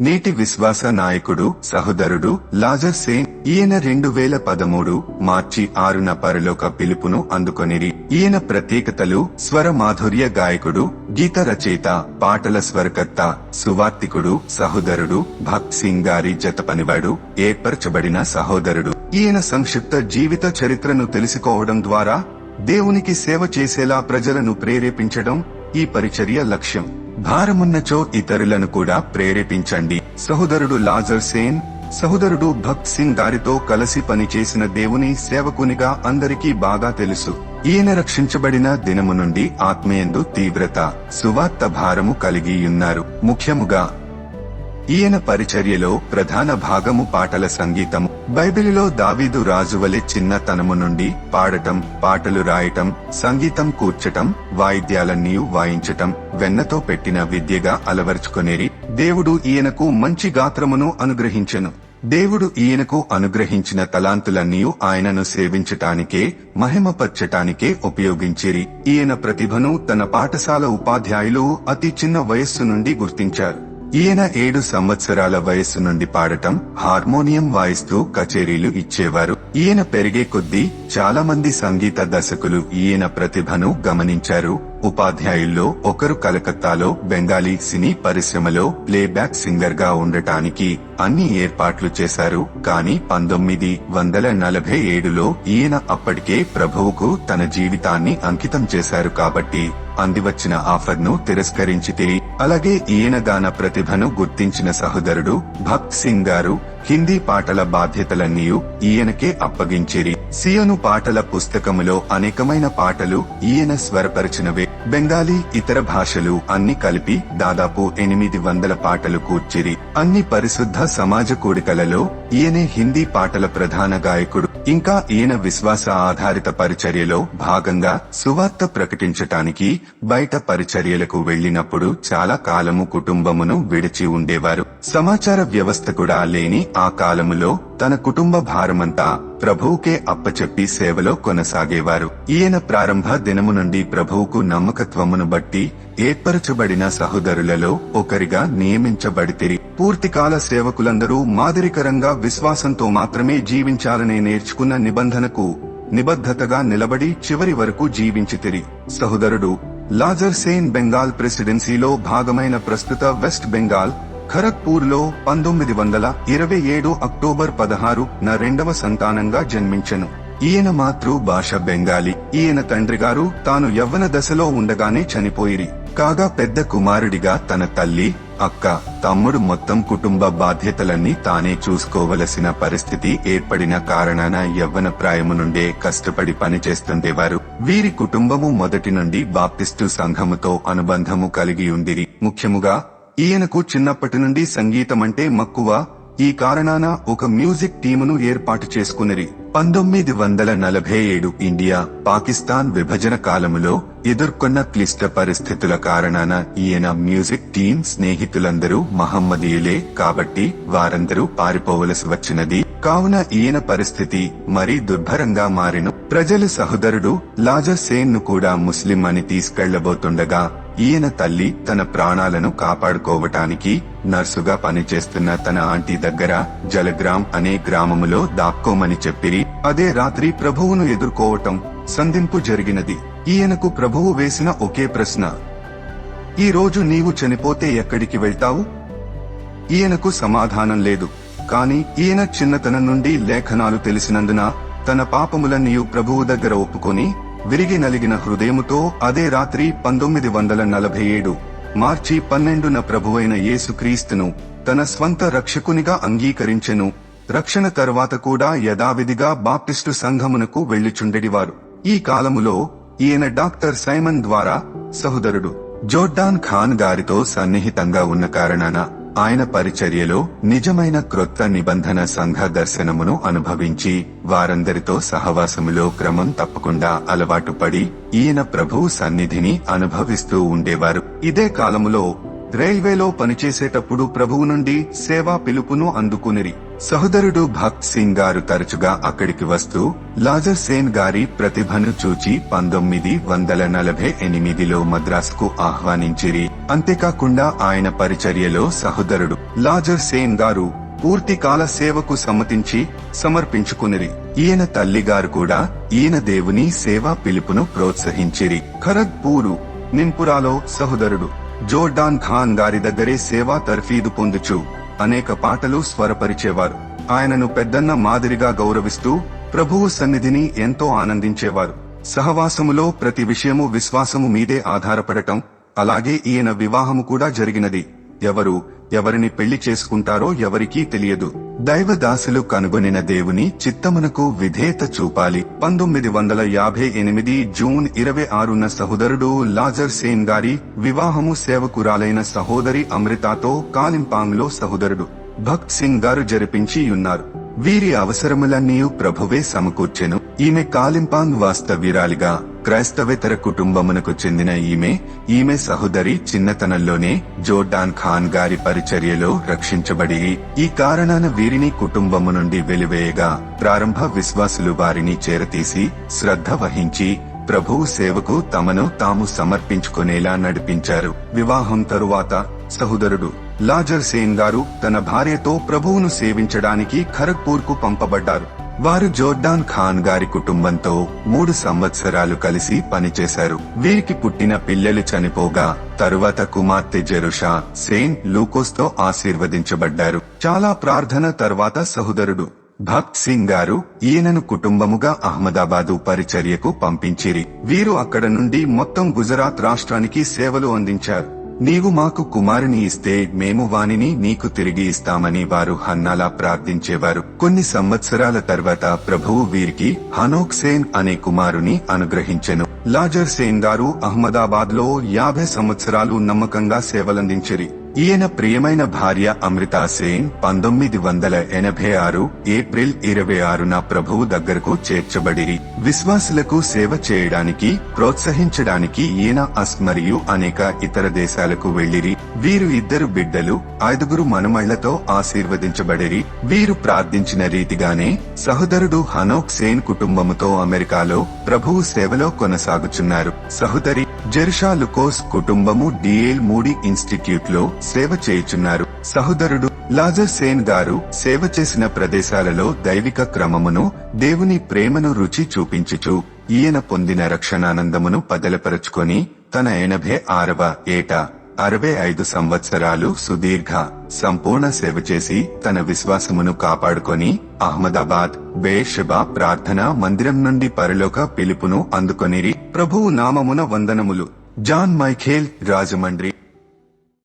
నేటి విశ్వాస నాయకుడు సహోదరుడు లాజర్ సేన్ ఈయన రెండు వేల పదమూడు మార్చి ఆరున పరలోక పిలుపును అందుకొనిరి. ఈయన ప్రత్యేకతలు స్వర మాధుర్య గాయకుడు గీత రచయిత పాటల స్వరకర్త సువార్తికుడు సహోదరుడు భక్త్ సింగ్ గారి జతపనివాడు ఏర్పరచబడిన సహోదరుడు. ఈయన సంక్షిప్త జీవిత చరిత్రను తెలుసుకోవడం ద్వారా దేవునికి సేవ చేసేలా ప్రజలను ప్రేరేపించడం ఈ పరిచర్య లక్ష్యం. భారమున్నచో ఇతరులను కూడా ప్రేరేపించండి. సహోదరుడు లాజర్ సేన్ సహోదరుడు భక్త్ సింగ్ గారితో కలిసి పనిచేసిన దేవుని సేవకునిగా అందరికీ బాగా తెలుసు. ఈయన రక్షించబడిన దినము నుండి ఆత్మయందు తీవ్రత సువార్త భారము కలిగి ఉన్నారు ముఖ్యముగా ఈయన పరిచర్యలో ప్రధాన భాగము పాటల సంగీతము. బైబిలిలో దావీదు రాజువలె చిన్నతనము నుండి పాడటం పాటలు రాయటం సంగీతం కూర్చటం వాయిద్యాలన్నీ వాయించటం వెన్నతో పెట్టిన విద్యగా అలవర్చుకొనేరి దేవుడు ఈయనకు మంచి గాత్రమును అనుగ్రహించెను. దేవుడు ఈయనకు అనుగ్రహించిన తలాంతులన్నీ ఆయనను సేవించటానికే మహిమపరచటానికే ఉపయోగించిరి. ఈయన ప్రతిభను తన పాఠశాల ఉపాధ్యాయులు అతి చిన్న వయస్సు నుండి గుర్తించారు. ఈయన ఏడు సంవత్సరాల వయస్సు నుండి పాడటం హార్మోనియం వాయిస్తూ కచేరీలు ఇచ్చేవారు. ఈయన పెరిగే కొద్దీ చాలా మంది సంగీత దర్శకులు ఈయన ప్రతిభను గమనించారు. ఉపాధ్యాయుల్లో ఒకరు కలకత్తాలో బెంగాలీ సినీ పరిశ్రమలో ప్లేబ్యాక్ సింగర్గా ఉండటానికి అన్ని ఏర్పాట్లు చేశారు. కానీ పంతొమ్మిది వందల నలభై ఏడులో ఈయన అప్పటికే ప్రభువుకు తన జీవితాన్ని అంకితం చేశారు కాబట్టి అందివచ్చిన ఆఫర్ను తిరస్కరించితే అలాగే ఈయన దాన ప్రతిభను గుర్తించిన సహోదరుడు భక్త్ సింగ్ గారు హిందీ పాటల బాధ్యతలన్నీ ఈయనకే అప్పగించిరి. సియోను పాటల పుస్తకములో అనేకమైన పాటలు ఈయన స్వరపరిచినవే. బెంగాలీ ఇతర భాషలు అన్ని కలిపి దాదాపు ఎనిమిది వందల పాటలు కూర్చిరి. అన్ని పరిశుద్ధ సమాజ కూడికలలో ఈయనే హిందీ పాటల ప్రధాన గాయకుడు. ఇంకా ఈయన విశ్వాస ఆధారిత పరిచర్యలో భాగంగా సువార్త ప్రకటించటానికి బయట పరిచర్యలకు వెళ్ళినప్పుడు చాలా కాలము కుటుంబమును విడిచి ఉండేవారు. సమాచార వ్యవస్థ కూడా లేని ఆ కాలములో తన కుటుంబ భారమంతా ప్రభువుకే అప్పచెప్పి సేవలో కొనసాగేవారు. ఈయన ప్రారంభ దినము నుండి ప్రభువుకు నమ్మకత్వమును బట్టి ఏర్పరచబడిన సహోదరులలో ఒకరిగా నియమించబడితిరి. పూర్తికాల సేవకులందరూ మాదిరికరంగా విశ్వాసంతో మాత్రమే జీవించాలనే నేర్చుకున్న నిబంధనకు నిబద్ధతగా నిలబడి చివరి వరకు జీవించితిరి. సహోదరుడు లాజర్ సేన్ బెంగాల్ ప్రెసిడెన్సీలో భాగమైన ప్రస్తుత వెస్ట్ బెంగాల్ ఖరగ్పూర్లో పంతొమ్మిది వందల ఇరవై ఏడు అక్టోబర్ పదహారు న రెండవ సంతానంగా జన్మించెను. ఈయన మాతృ భాష బెంగాలీ. ఈయన తండ్రి గారు తాను యవ్వన దశలో ఉండగానే చనిపోయిరి. కాగా పెద్ద కుమారుడిగా తన తల్లి అక్క తమ్ముడు మొత్తం కుటుంబ బాధ్యతలన్నీ తానే చూసుకోవలసిన పరిస్థితి ఏర్పడిన కారణాన యవ్వన ప్రాయము నుండే కష్టపడి పనిచేస్తుండేవారు. వీరి కుటుంబము మొదటి నుండి బాప్తిస్టు సంఘముతో అనుబంధము కలిగి ఉండిరి. ముఖ్యముగా ఈయనకు చిన్నప్పటి నుండి సంగీతం అంటే మక్కువ. ఈ కారణాన ఒక మ్యూజిక్ టీమును ఏర్పాటు చేసుకున్నది పంతొమ్మిది వందల నలభై ఏడు ఇండియా పాకిస్తాన్ విభజన కాలములో ఎదుర్కొన్న క్లిష్ట పరిస్థితుల కారణాన ఈయన మ్యూజిక్ టీం స్నేహితులందరూ మహమ్మదీయులే కాబట్టి వారందరూ పారిపోవలసి వచ్చినది. కావున ఈయన పరిస్థితి మరీ దుర్భరంగా మారిను. ప్రజల సహోదరుడు లాజా సేన్ను కూడా ముస్లిం అని తీసుకెళ్ళబోతుండగా ఈయన తల్లి తన ప్రాణాలను కాపాడుకోవటానికి నర్సుగా పనిచేస్తున్న తన ఆంటీ దగ్గర జలగ్రామ్ అనే గ్రామములో దాక్కోమని చెప్పిరి. అదే రాత్రి ప్రభువును ఎదుర్కోవటం సంధింపు జరిగినది. ఈయనకు ప్రభువు వేసిన ఒకే ప్రశ్న. ఈ రోజు నీవు చనిపోతే ఎక్కడికి వెళ్తావు? ఈయనకు సమాధానం లేదు. కాని ఈయన చిన్నతనం నుండి లేఖనాలు తెలిసినందున తన పాపములన్నీ ప్రభువు దగ్గర ఒప్పుకొని విరిగి నలిగిన హృదయముతో అదే రాత్రి పంతొమ్మిది వందల నలభై ఏడు మార్చి పన్నెండున ప్రభువైన యేసుక్రీస్తును తన స్వంత రక్షకునిగా అంగీకరించెను. రక్షణ తరువాత కూడా యథావిధిగా బాప్టిస్టు సంఘమునకు వెళ్ళిచుండెడివారు ఈ కాలములో ఈయన డాక్టర్ సైమన్ ద్వారా సహోదరుడు జోర్డాన్ ఖాన్ గారితో సన్నిహితంగా ఉన్న కారణాన ఆయన పరిచర్యలో నిజమైన క్రొత్త నిబంధన సంఘ దర్శనమును అనుభవించి వారందరితో సహవాసములో క్రమం తప్పకుండా అలవాటు పడి ఈయన ప్రభువు సన్నిధిని అనుభవిస్తూ ఉండేవారు. ఇదే కాలములో రైల్వేలో పనిచేసేటప్పుడు ప్రభువు నుండి సేవా పిలుపును అందుకునిరి. సహోదరుడు భక్త్ సింగ్ గారు తరచుగా అక్కడికి వస్తూ లాజర్ సేన్ గారి ప్రతిభను చూచి పంతొమ్మిది వందల నలభై ఎనిమిదిలో మద్రాసుకు ఆహ్వానించిరి. అంతేకాకుండా ఆయన పరిచర్యలో సహోదరుడు లాజర్ సేన్ గారు పూర్తి కాల సేవకు సమ్మతించి సమర్పించుకునిరి. ఈయన తల్లిగారు కూడా ఈయన దేవుని సేవా పిలుపును ప్రోత్సహించిరి. ఖరగ్పూరు నింపురాలో సహోదరుడు జోర్డాన్ ఖాన్ గారి దగ్గరే సేవా తర్ఫీదు పొందుచు అనేక పాటలు స్వరపరిచేవారు. ఆయనను పెద్దన్న మాదిరిగా గౌరవిస్తూ ప్రభువు సన్నిధిని ఎంతో ఆనందించేవారు. సహవాసములో ప్రతి విషయము విశ్వాసము మీదే ఆధారపడటం అలాగే ఈయన వివాహము కూడా జరిగినది. ఎవరు ఎవరిని పెళ్ళి చేసుకుంటారో ఎవరికీ తెలియదు. దైవదాసులు కనుగొనిన దేవుని చిత్తమునకు విధేయత చూపాలి. పంతొమ్మిది వందల యాభై ఎనిమిది జూన్ ఇరవై ఆరున సహోదరుడు లాజర్ సేన్ గారి వివాహము సేవకురాలైన సహోదరి అమృతాతో కాలింపాంగ్లో సహోదరుడు భక్త్ సింగ్ గారు జరిపించి ఉన్నారు. వీరి అవసరములన్నీ ప్రభువే సమకూర్చెను. ఈమె కాలింపాంగ్ వాస్తవ్యురాలిగా క్రైస్తవేతర కుటుంబమునకు చెందిన ఈమె ఈమె సహోదరి చిన్నతనంలోనే జోర్డాన్ ఖాన్ గారి పరిచర్యలో రక్షించబడి ఈ కారణాన వీరిని కుటుంబము నుండి వెలివేయగా ప్రారంభ విశ్వాసులు వారిని చేరతీసి శ్రద్ధ వహించి ప్రభువు సేవకు తమను తాము సమర్పించుకునేలా నడిపించారు. వివాహం తరువాత సహోదరుడు లాజర్ సేన్ గారు తన భార్యతో ప్రభువును సేవించడానికి ఖరగ్పూర్కు పంపబడ్డారు. వారు జోర్డాన్ ఖాన్ గారి కుటుంబంతో మూడు సంవత్సరాలు కలిసి పనిచేశారు. వీరికి పుట్టిన పిల్లలు చనిపోగా తరువాత కుమార్తె జెరుషా సేన్ లూకోస్తో ఆశీర్వదించబడ్డారు. చాలా ప్రార్థన తర్వాత సహోదరుడు భక్త్ సింగ్ గారు ఈయనను కుటుంబముగా అహ్మదాబాదు పరిచర్యకు పంపించిరి. వీరు అక్కడ నుండి మొత్తం గుజరాత్ రాష్ట్రానికి సేవలు అందించారు. నీవు మాకు కుమారుని ఇస్తే మేము వానిని నీకు తిరిగి ఇస్తామని వారు హన్నాలా ప్రార్థించేవారు. కొన్ని సంవత్సరాల తర్వాత ప్రభువు వీరికి హనోక్ సేన్ అనే కుమారుని అనుగ్రహించెను. లాజర్ సేన్ గారు అహ్మదాబాద్లో యాభై సంవత్సరాలు నమ్మకంగా సేవలందించిరి. ఈయన ప్రియమైన భార్య అమృతా సేన్ పంతొమ్మిది వందల ఎనభై ఆరు ఏప్రిల్ ఇరవై ఆరున ప్రభువు దగ్గరకు చేర్చబడిరి విశ్వాసులకు సేవ చేయడానికి ప్రోత్సహించడానికి ఈయన అస్ మరియు అనేక ఇతర దేశాలకు వెళ్ళిరి వీరు ఇద్దరు బిడ్డలు ఐదుగురు మనుమళ్ళతో ఆశీర్వదించబడిరి. వీరు ప్రార్థించిన రీతిగానే సహోదరుడు హనోక్ సేన్ కుటుంబముతో అమెరికాలో ప్రభువు సేవలో కొనసాగుచున్నారు. సహోదరి జెర్షా లుకోస్ కుటుంబము డిఎల్ మూడి ఇన్స్టిట్యూట్లో సేవ చేయుచున్నారు. సహోదరుడు లాజర్ సేన్ గారు సేవ చేసిన ప్రదేశాలలో దైవిక క్రమమును దేవుని ప్రేమను రుచి చూపించుచు ఈయన పొందిన రక్షణానందమును పదలపరుచుకొని తన ఎనభై ఆరవ ఏట అరవై ఐదు సంవత్సరాలు సుదీర్ఘ సంపూర్ణ సేవ చేసి తన విశ్వాసమును కాపాడుకొని అహ్మదాబాద్ బేషబా ప్రార్థన మందిరం నుండి పరలోక పిలుపును అందుకొనిరి ప్రభువు నామమున వందనములు. John Michael Rajahmundry.